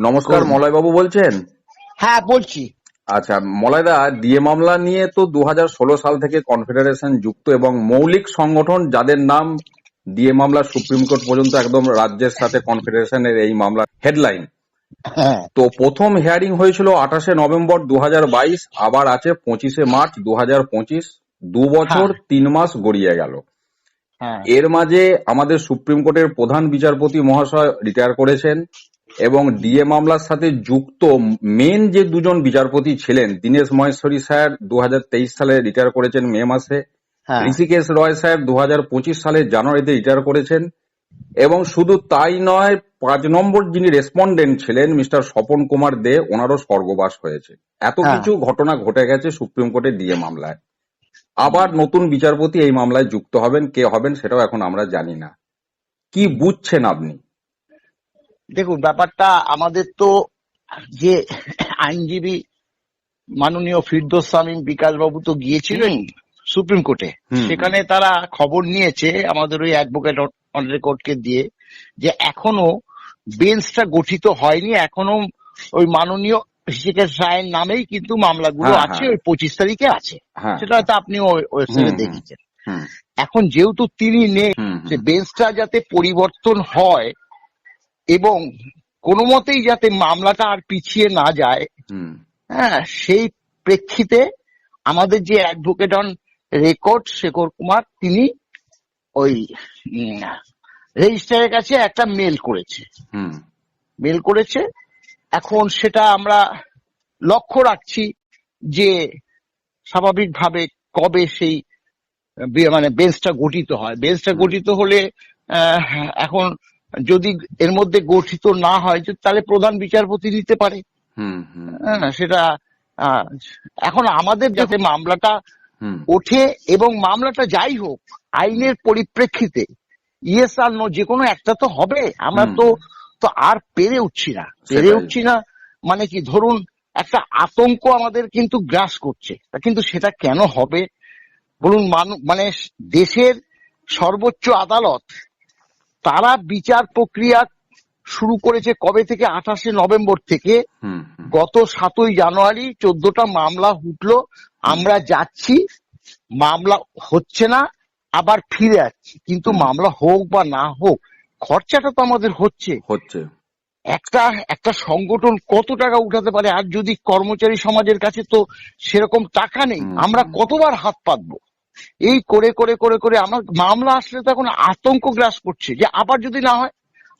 নমস্কার। মলয় বাবু বলছেন? হ্যাঁ বলছি। আচ্ছা মলয়দা ডিএ মামলা নিয়ে তো দু হাজার ষোলো সাল থেকে কনফেডারেশন যুক্ত এবং মৌলিক সংগঠন যাদের নাম ডিএ মামলা সুপ্রিম কোর্ট পর্যন্ত একদম রাজ্যের সাথে কনফেডারেশনের এই মামলা হেডলাইন। হ্যাঁ। তো প্রথম হিয়ারিং হয়েছিল আঠাশে নভেম্বর দু হাজার বাইশ আবার আছে পঁচিশে মার্চ দু দু বছর হ্যাঁ। তিন মাস গড়িয়ে গেল। হ্যাঁ। এর মাঝে আমাদের সুপ্রিম কোর্টের প্রধান বিচারপতি মহাশয় রিটায়ার করেছেন। এবং ডিএ মামলার সাথে যুক্ত মেন যে দুজন বিচারপতি ছিলেন দীনেশ মহেশ্বরী স্যার দু হাজার তেইশ সালে রিটায়ার করেছেন মে মাসে হ্যাঁ। ঋষিকেশ রয় সাহেব দু সালের জানুয়ারিতে রিটায়ার করেছেন এবং শুধু তাই নয় পাঁচ নম্বর যিনি রেসপন্ডেন্ট ছিলেন মিস্টার স্বপন কুমার দে ওনারও স্বর্গবাস হয়েছে। এত হ্যাঁ। কিছু ঘটনা ঘটে গেছে সুপ্রিম কোর্টের ডিএ মামলায়। আবার নতুন বিচারপতি এই মামলায় যুক্ত হবেন কে হবেন সেটাও এখন আমরা জানি না। কি বুঝছেন আপনি? দেখুন ব্যাপারটা আমাদের তো যে আইনজীবী মাননীয় ফিরদোস সামিম বিকাশ বাবু তো গিয়েছিলেন সুপ্রিম কোর্টে। সেখানে তারা খবর নিয়েছে আমাদের ওই অ্যাডভোকেট অন রেকর্ডকে দিয়ে যে এখনও বেঞ্চটা গঠিত হয়নি এখনও ওই মাননীয় ঋষিকেশ রায়ের নামেই কিন্তু মামলাগুলো হ্যাঁ, আছে হ্যাঁ। ওই পঁচিশ তারিখে আছে। হ্যাঁ সেটা হয়তো আপনি ওয়েবসাইটে। দেখেছেন। এখন যেহেতু তিনি নেই যে বেঞ্চটা যাতে পরিবর্তন হয় এবং কোনো মতেই যাতে মামলাটা আর পিছিয়ে না যায় হুম, হ্যাঁ সেই প্রেক্ষিতে আমাদের যে advocate on record Shekhar Kumar তিনি ওই রেজিস্ট্রারের কাছে একটা মেল করেছে। হুম, মেল করেছে। এখন সেটা আমরা লক্ষ্য রাখছি যে স্বাভাবিকভাবে কবে সেই মানে বেঞ্চটা গঠিত হয়। বেঞ্চটা গঠিত হলে এখন যদি এর মধ্যে গঠিত না হয় যে তাহলে প্রধান বিচারপতি নিতে পারে। হ্যাঁ সেটা এখন আমাদের যাতে মামলাটা ওঠে এবং মামলাটা যাই হোক আইনের পরিপ্রেক্ষিতে ইয়েস আর নো যে কোনো একটা তো হবে। আমরা তো তো আর পেরে উঠছি না। পেরে উঠছি না মানে কি ধরুন একটা আতঙ্ক আমাদের কিন্তু গ্রাস করছে। তা কিন্তু সেটা কেন হবে? বলুন মানে দেশের সর্বোচ্চ আদালত তারা বিচার প্রক্রিয়া শুরু করেছে কবে থেকে? আঠাশে নভেম্বর থেকে। গত সাতই জানুয়ারি চোদ্দটা মামলা উঠল। আমরা যাচ্ছি মামলা হচ্ছে না আবার ফিরে যাচ্ছি কিন্তু মামলা হোক বা না হোক খরচাটা তো আমাদের হচ্ছে। হচ্ছে। একটা একটা সংগঠন কত টাকা উঠাতে পারে? আর যদি কর্মচারী সমাজের কাছে তো সেরকম টাকা নেই আমরা কতবার হাত পাতবো? এই করে করে করে করে আমার মামলা আসলে তো এখন আতঙ্ক গ্রাস করছে যে আবার যদি না হয়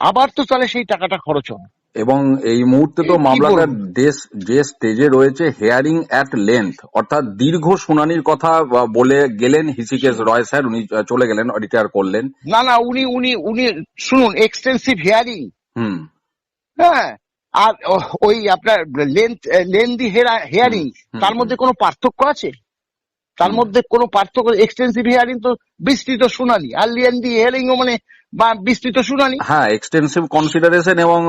আবার তো তাহলে সেই টাকাটা খরচ হবে। এবং এই মুহূর্তে তো মামলাটা দেশ যে স্টেজে রয়েছে হেয়ারিং অ্যাট লেন্থ অর্থাৎ দীর্ঘ শুনানির কথা বলে গেলেন হিসিকেশ রয় স্যার উনি চলে গেলেন রিটায়ার করলেন। না না উনি উনি উনি শুনুন এক্সটেন্সিভ হেয়ারিং হুম। হ্যাঁ আর ওই আপনার লেন্থ লেন্দি হিয়ারিং তার মধ্যে কোনো পার্থক্য আছে? তার মধ্যে কোনো পার্থক্য এক্সটেন্সিভ হিয়ারিং তো বিস্তৃত শুনানি। আর লেন্দি হিয়ারিং মানে বা বিস্তৃত শুনানি। হ্যাঁ এক্সটেন্সিভ কনসিডারেশন এবং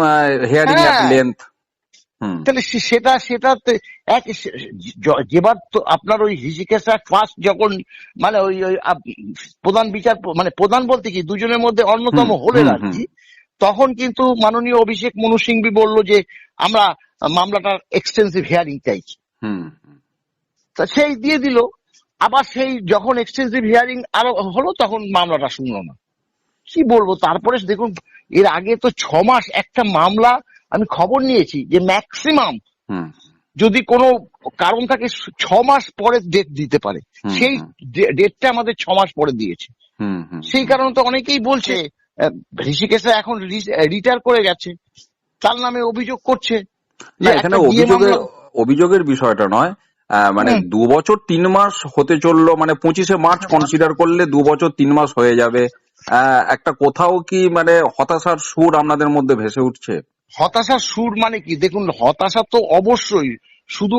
হেয়ারিং হ্যাঁ। লেন্থ তাহলে সেটা সেটা এক যেবার তো আপনার ওই হিসিকেশ ফার্স্ট যখন মানে ওই ওই প্রধান বিচার মানে প্রধান বলতে কি দুজনের মধ্যে অন্যতম হলেন আর কি তখন কিন্তু মাননীয় অভিষেক মনু সিংভি বলল যে আমরা মামলাটার এক্সটেন্সিভ হিয়ারিং চাইছি। হুম। তা সেই দিয়ে দিল। আবার সেই যখন এক্সটেন্সিভ হিয়ারিং আরও হলো তখন মামলাটা শুনলো না। কি বলব? তারপরে দেখুন এর আগে তো ছ মাস একটা মামলা আমি খবর নিয়েছি যে ম্যাক্সিমাম যদি কোনো কারণ থাকে ছ মাস পরে ডেট দিতে পারে। সেই ডেটটা আমাদের ছ মাস পরে দিয়েছে। সেই কারণে তো অনেকেই বলছে ঋষিকেশে এখন রিটায়ার করে গেছে। তার নামে অভিযোগ করছে। এখানে অভিযোগের বিষয়টা নয় মানে দু বছর তিন মাস হতে চলল মানে পঁচিশে মার্চ কনসিডার করলে দু বছর তিন মাস হয়ে যাবে। একটা কোথাও কি মানে হতাশার সুর আপনাদের মধ্যে ভেসে উঠছে? হতাশার সুর মানে কি? দেখুন হতাশা তো অবশ্যই শুধু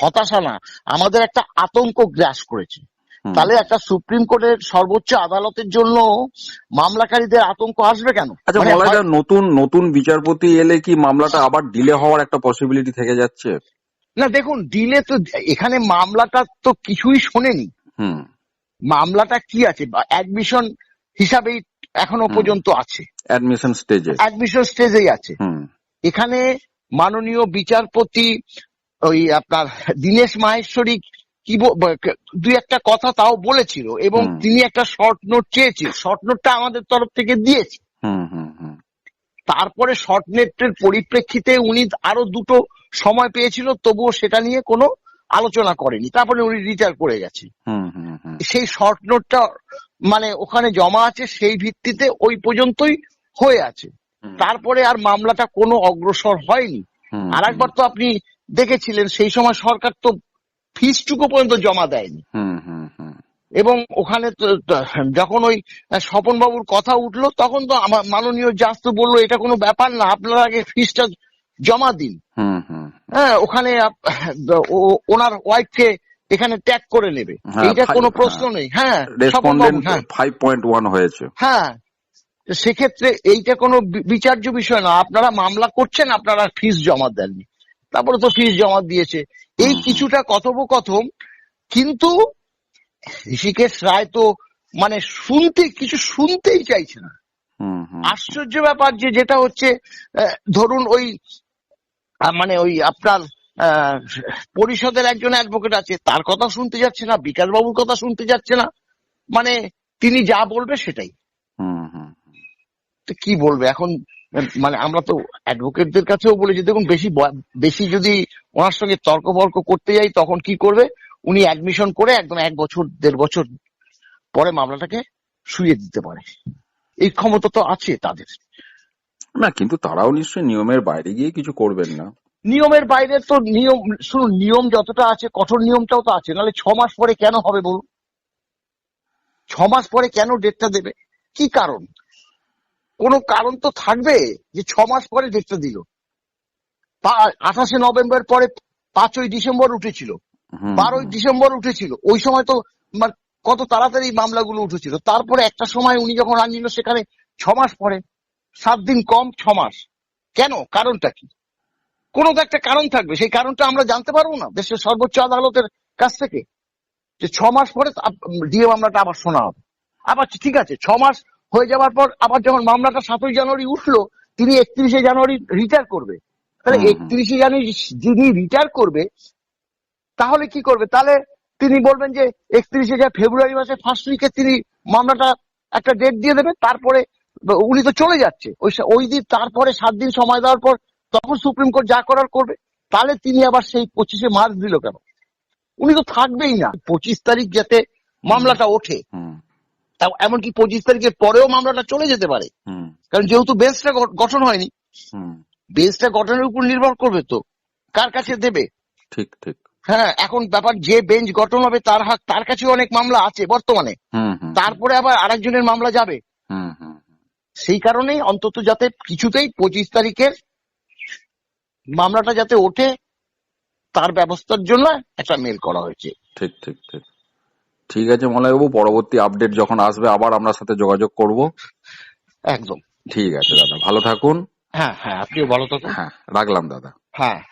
হতাশা না আমাদের একটা আতঙ্ক গ্রাস করেছে। তাহলে একটা সুপ্রিম কোর্টের সর্বোচ্চ আদালতের জন্য মামলাকারীদের আতঙ্ক আসবে কেন? আচ্ছা মানে হয়- নতুন নতুন বিচারপতি এলে কি মামলাটা আবার ডিলে হওয়ার একটা পসিবিলিটি থেকে যাচ্ছে? না দেখুন দিলে তো এখানে মামলাটা তো কিছুই শোনেনি। মামলাটা কি আছে? অ্যাডমিশন হিসাবেই এখনও পর্যন্ত আছে। অ্যাডমিশন স্টেজে অ্যাডমিশন স্টেজেই আছে। হুম। এখানে মাননীয় বিচারপতি ওই আপনার দীনেশ মাহেশ্বরী কি দুই একটা কথা তাও বলেছিল এবং তিনি একটা শর্ট নোট চেয়েছিল। শর্ট নোটটা আমাদের তরফ থেকে দিয়েছে। হুম হুম হুম। তারপরে শর্ট নেটের পরিপ্রেক্ষিতে উনি আরও দুটো সময় পেয়েছিল তবুও সেটা নিয়ে কোনো আলোচনা করেনি। তারপরে উনি রিটায়ার করে গেছে হুম হুম হুম। সেই শর্ট নোটটা মানে ওখানে জমা আছে সেই ভিত্তিতে ওই পর্যন্তই হয়ে আছে। তারপরে আর মামলাটা কোনো অগ্রসর হয়নি। আর একবার তো আপনি দেখেছিলেন সেই সময় সরকার তো ফিসটুকু পর্যন্ত জমা দেয়নি। এবং ওখানে যখন ওই স্বপন বাবুর কথা উঠল তখন তো আমার মাননীয় জাজ তো বলল এটা কোনো ব্যাপার না আপনারা আগে ফিসটা জমা দিন। হুম হুম। হ্যাঁ ওখানে ওনার ওয়াইফকে এখানে ট্যাগ করে নেবে। হ্যাঁ, এইটা কোনো প্রশ্ন হ্যাঁ। নেই হ্যাঁ। ফাইভ পয়েন্ট ওয়ান হয়েছে। হ্যাঁ সেক্ষেত্রে এইটা কোনো বিচার্য বিষয় না। আপনারা মামলা করছেন আপনারা ফিস জমা দেননি। তারপরে তো ফিস জমা দিয়েছে। এই। কিছুটা কথোপকথন কিন্তু ঋষিকেশ রায় তো মানে শুনতে কিছু শুনতেই চাইছে না। আশ্চর্য ব্যাপার যে যেটা হচ্ছে ধরুন ওই মানে ওই আপনার পরিষদের একজন অ্যাডভোকেট আছে তার কথা শুনতে যাচ্ছে না বিকাশ বাবুর কথা শুনতে যাচ্ছে না। মানে তিনি যা বলবে সেটাই। হুম হুম তো কি বলবে? এখন মানে আমরা তো অ্যাডভোকেটদের কাছেও বলেছি দেখুন বেশি বেশি যদি ওনার সঙ্গে তর্ক বর্ক করতে যাই তখন কি করবে? উনি অ্যাডমিশন করে একদম এক বছর দেড় বছর পরে মামলাটাকে শুয়ে দিতে পারে। এই ক্ষমতা তো আছে তাদের। না কিন্তু তারাও নিশ্চয়ই নিয়মের বাইরে গিয়ে কিছু করবেন না। নিয়মের বাইরে তো নিয়ম শুনুন নিয়ম যতটা আছে কঠোর নিয়মটাও তো আছে। নাহলে ছ মাস পরে কেন হবে বলুন? ছ মাস পরে কেন ডেটটা দেবে? কি কারণ? কোনো কারণ তো থাকবে যে ছ মাস পরে ডেটটা দিল। আঠাশে নভেম্বর পরে পাঁচই ডিসেম্বর উঠেছিল। বারোই ডিসেম্বর উঠেছিল। ওই সময় তো মানে কত তাড়াতাড়ি মামলাগুলো উঠেছিল। তারপরে একটা সময় উনি যখন আনছিল সেখানে ছ মাস পরে সাত দিন কম ছ মাস কেন? কারণটা কি? কোনো তো একটা কারণ থাকবে। সেই কারণটা আমরা জানতে পারব না দেশের সর্বোচ্চ আদালতের কাছ থেকে। যে ছ মাস পরে ডিএ মামলাটা আবার শোনা হবে। আবার ঠিক আছে ছ মাস হয়ে যাওয়ার পর আবার যখন মামলাটা সাতই জানুয়ারি উঠল তিনি একত্রিশে জানুয়ারি রিটায়ার করবে। তাহলে। একত্রিশে জানুয়ারি যিনি রিটায়ার করবে তাহলে কি করবে? তাহলে তিনি বলবেন যে একত্রিশে যা ফেব্রুয়ারি মাসে ফার্স্ট উইকে তিনি মামলাটা একটা ডেট দিয়ে দেবে তারপরে উনি তো চলে যাচ্ছে। ওই ওই দিন তারপরে সাত দিন সময় দেওয়ার পর তখন সুপ্রিম কোর্ট যা করার করবে তাহলে তিনি আবার সেই পঁচিশে মার্চ দিল কেন? উনি তো থাকবেই না। পঁচিশ তারিখ যাতে মামলাটা ওঠে হুম। এমনকি পঁচিশ তারিখের পরেও মামলাটা চলে যেতে পারে। কারণ যেহেতু বেঞ্চটা গঠন হয়নি হুম। বেঞ্চটা গঠনের উপর নির্ভর করবে তো কার কাছে দেবে? ঠিক ঠিক। হ্যাঁ এখন ব্যাপার যে বেঞ্চ গঠন হবে তার হাত তার কাছেও অনেক মামলা আছে বর্তমানে। তারপরে আবার আরেকজনের মামলা যাবে। হুম হুম সেই কারণেই অন্তত যাতে কিছুতেই পঁচিশ তারিখের মামলাটা যাতে ওঠে তার ব্যবস্থার জন্য একটা মেল করা হয়েছে। ঠিক ঠিক ঠিক। ঠিক আছে মলয়বাবু পরবর্তী আপডেট যখন আসবে আবার আমরা সাথে যোগাযোগ করব। একদম। ঠিক আছে দাদা ভালো থাকুন। হ্যাঁ হ্যাঁ আপনিও ভালো থাকুন। হ্যাঁ রাখলাম দাদা। হ্যাঁ।